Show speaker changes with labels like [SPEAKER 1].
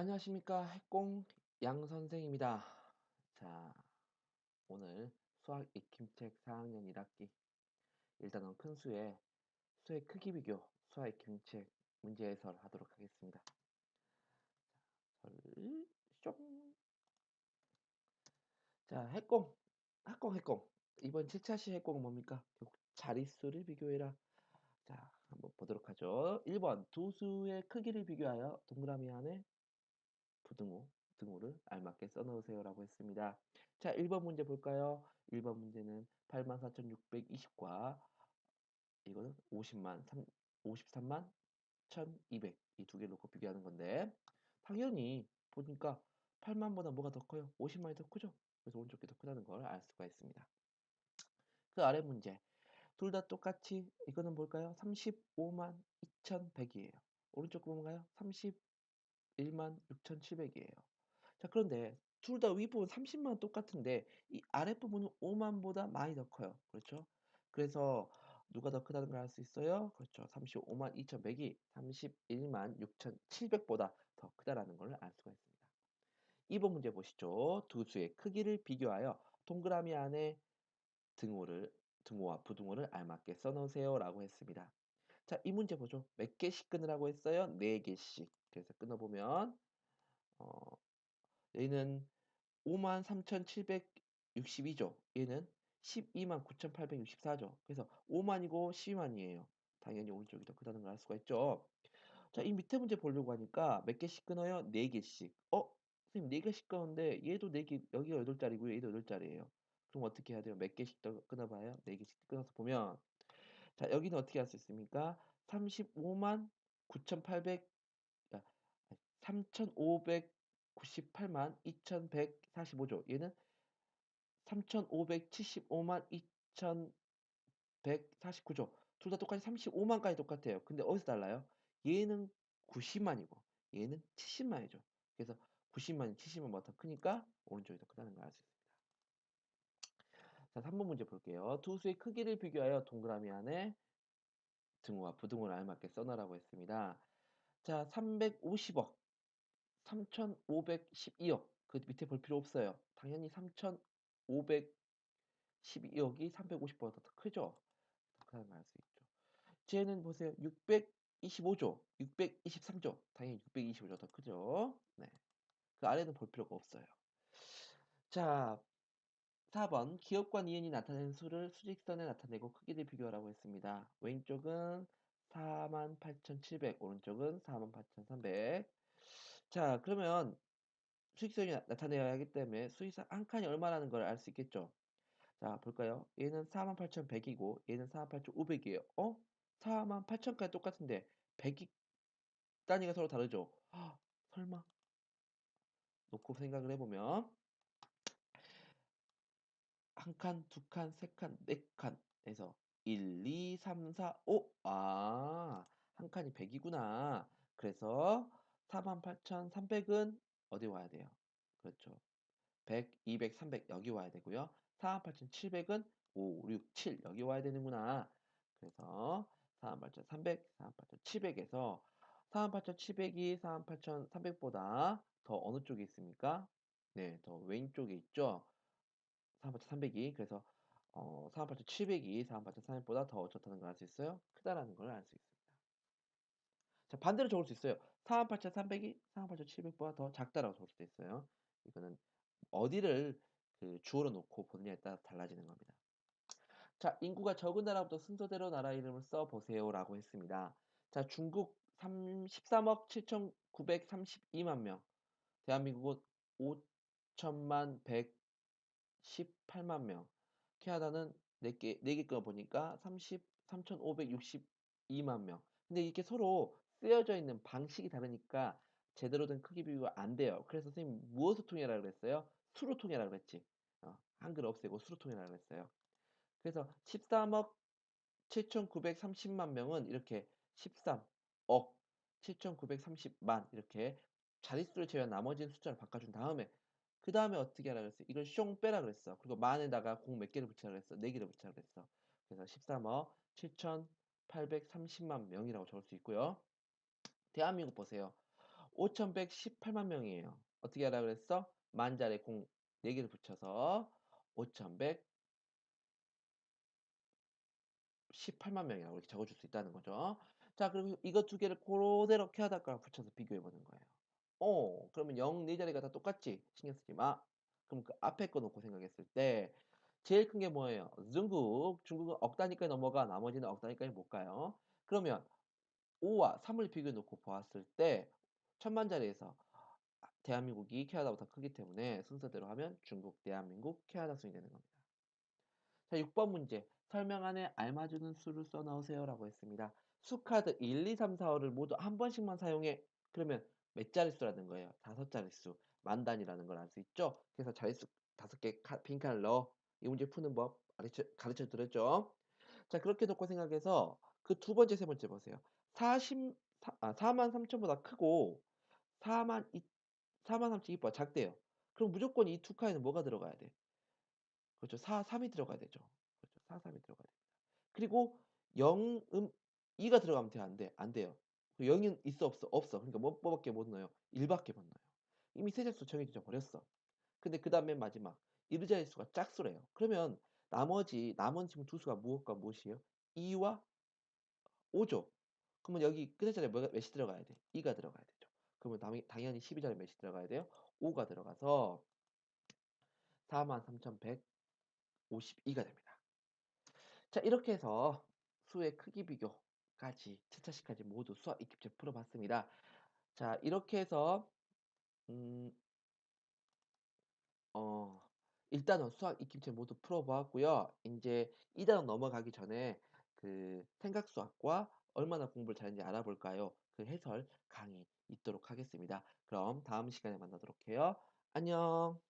[SPEAKER 1] 안녕하십니까 핵공 양선생입니다. 자 오늘 수학 익힘책 4학년 1학기 일단은 큰 수의 수의 크기 비교 수학 익힘책 문제 해설 하도록 하겠습니다. 좀. 자 핵공 학공 핵공 이번 7차시 핵공은 뭡니까? 자릿수를 비교해라. 자 한번 보도록 하죠. 1번 두 수의 크기를 비교하여 동그라미 안에 그 부등호, 등호를 알맞게 써놓으세요 라고 했습니다. 자, 1번 문제 볼까요? 1번 문제는 84,620과 이거는 50만 3, 53만 1,200 이 두 개를 놓고 비교하는 건데 당연히 보니까 8만보다 뭐가 더 커요? 50만이 더 크죠? 그래서 오른쪽이 더 크다는 걸 알 수가 있습니다. 그 아래 문제 둘 다 똑같이 이거는 뭘까요? 35만 2,100이에요. 오른쪽 보면 가요? 35 16,700이에요. 자, 그런데 둘 다 윗부분 30만 똑같은데 이 아랫부분은 5만보다 많이 더 커요. 그렇죠? 그래서 누가 더 크다는 걸 알 수 있어요? 그렇죠. 35만 2,100이 31만 6,700보다 더 크다라는 걸 알 수가 있습니다. 2번 문제 보시죠. 두 수의 크기를 비교하여 동그라미 안에 등호를 등호와 부등호를 알맞게 써놓으세요라고 했습니다. 자, 이 문제 보죠. 몇 개씩 끊으라고 했어요? 4개씩. 그래서 끊어보면 어, 얘는 53,762죠. 얘는 129,864죠. 그래서 5만이고 12만이에요. 당연히 오른쪽이 더 크다는 걸 알 수가 있죠. 자, 이 밑에 문제 보려고 하니까 몇 개씩 끊어요? 4개씩. 어? 선생님 4개씩 끊었는데 얘도 4개, 여기가 8자리고요. 얘도 8자리예요. 그럼 어떻게 해야 돼요? 몇 개씩 더 끊어봐요? 4개씩 끊어서 보면 자, 여기는 어떻게 할 수 있습니까? 35만 9,800 3,598만 2,145조. 얘는 3,575만 2,149조. 둘 다 똑같이 35만까지 똑같아요. 근데 어디서 달라요? 얘는 90만이고 얘는 70만이죠. 그래서 90만이 70만보다 더 크니까 오른쪽이 더 크다는 걸 알 수 있습니다. 자, 3번 문제 볼게요. 두 수의 크기를 비교하여 동그라미 안에 등호와 부등호를 알맞게 써놔라고 했습니다. 자, 350억, 3,512억. 그 밑에 볼 필요 없어요. 당연히 3,512억이 350보다 더 크죠? 더 크다는 걸알수 있죠. 쟤는 보세요. 625조, 623조. 당연히 625조 더 크죠? 네. 그 아래는 볼 필요가 없어요. 자, 4번 기업과 니은이 나타낸 수를 수직선에 나타내고 크기를 비교하라고 했습니다. 왼쪽은 48,700, 오른쪽은 48,300. 자, 그러면 수직선이 나타내야 하기 때문에 수직선 한 칸이 얼마라는 걸 알 수 있겠죠? 자, 볼까요? 얘는 48,100이고 얘는 48,500이에요. 어? 48,000까지 똑같은데 100이 단위가 서로 다르죠? 아, 설마? 놓고 생각을 해보면 한 칸, 두 칸, 세 칸, 네 칸에서 1, 2, 3, 4, 5. 아, 한 칸이 100이구나. 그래서 48,300은 어디 와야 돼요? 그렇죠. 100, 200, 300 여기 와야 되고요. 48,700은 5, 6, 7 여기 와야 되는구나. 그래서 48,300, 48,700에서 48,700이 48,300보다 더 어느 쪽에 있습니까? 네, 더 왼쪽에 있죠. 48,300이 그래서 어, 48,700이 48,300보다 더 어떻다는 걸 알 수 있어요? 크다라는 걸 알 수 있습니다. 자, 반대로 적을 수 있어요. 48,300이 48,700보다 더 작다라고 적을 수도 있어요. 이거는 어디를 그 주어로 놓고 보느냐에 따라 달라지는 겁니다. 자, 인구가 적은 나라부터 순서대로 나라 이름을 써보세요 라고 했습니다. 자, 중국 13억 7,932만 명, 대한민국은 5천만 118만 명, 캐나다는 4개, 4개 끊어보니까 30, 3,562만 명. 근데 이렇게 서로 쓰여져 있는 방식이 다르니까 제대로 된 크기 비교가 안 돼요. 그래서 선생님 무엇을 통해라 그랬어요? 수로 통해라 그랬지. 어, 한글 없애고 수로 통해라 그랬어요. 그래서 13억 7,930만 명은 이렇게 13억 7,930만 이렇게 자릿수를 제외한 나머지 숫자를 바꿔준 다음에 그 다음에 어떻게 하라 그랬어요? 이걸 숑 빼라 그랬어. 그리고 만에다가 공 몇 개를 붙이라 그랬어? 4개를 붙이라 그랬어. 그래서 13억 7,830만 명이라고 적을 수 있고요. 대한민국 보세요. 5,118만 명이에요. 어떻게 하라 그랬어? 만 자리에 공 4개를 붙여서 5,118만 명이라고 이렇게 적어줄 수 있다는 거죠. 자, 그리고 이거 두 개를 고대로 캐하다가 붙여서 비교해 보는 거예요. 어, 그러면 0네 자리가 다 똑같지? 신경 쓰지 마. 그럼 그 앞에 거 놓고 생각했을 때 제일 큰 게 뭐예요? 중국. 중국은 억 단위까지 넘어가 나머지는 억 단위까지 못 가요. 그러면 5와 3을 비교해 놓고 보았을 때 천만 자리에서 대한민국이 캐나다보다 크기 때문에 순서대로 하면 중국, 대한민국, 캐나다 순이 되는 겁니다. 자, 6번 문제. 설명 안에 알맞은 수를 써 넣으세요 라고 했습니다. 수카드 1, 2, 3, 4, 5를 모두 한 번씩만 사용해. 그러면 몇 자릿수라는 거예요? 다섯 자릿수. 만 단위라는 걸 알 수 있죠? 그래서 자릿수 다섯 개 빈칸을 넣어. 이 문제 푸는 법 가르쳐, 가르쳐 드렸죠? 자, 그렇게 놓고 생각해서 그 두 번째, 세 번째 보세요. 40, 아, 4만 3천보다 크고 4만 2, 4만 3천 2보다 작대요. 그럼 무조건 이 두 칸에는 뭐가 들어가야 돼? 그렇죠. 4, 3이 들어가야 되죠. 그렇죠. 4, 3이 들어가야 됩니다. 그리고 0, 음, 2가 들어가면 돼? 안 돼? 안 돼요. 0은 있어? 없어? 없어. 그러니까 뭐, 뭐밖에 못 넣어요? 1밖에 못 넣어요. 이미 세자수 정해져 버렸어. 근데 그 다음에 마지막 이르자의 수가 짝수래요. 그러면 나머지 남은 지금 두 수가 무엇과 무엇이에요? 2와 5죠. 그러면 여기 끝에 자리에 뭐가, 몇이 들어가야 돼? 2가 들어가야 되죠. 그러면 당, 당연히 12자리에 몇이 들어가야 돼요? 5가 들어가서 43,152가 됩니다. 자, 이렇게 해서 수의 크기 비교까지, 차차시까지 모두 수학 익힙제 풀어봤습니다. 자, 이렇게 해서, 음, 어, 일단은 수학 익힘체 모두 풀어보았고요. 이제 2단원 넘어가기 전에 그 생각수학과 얼마나 공부를 잘했는지 알아볼까요? 그 해설 강의 있도록 하겠습니다. 그럼 다음 시간에 만나도록 해요. 안녕.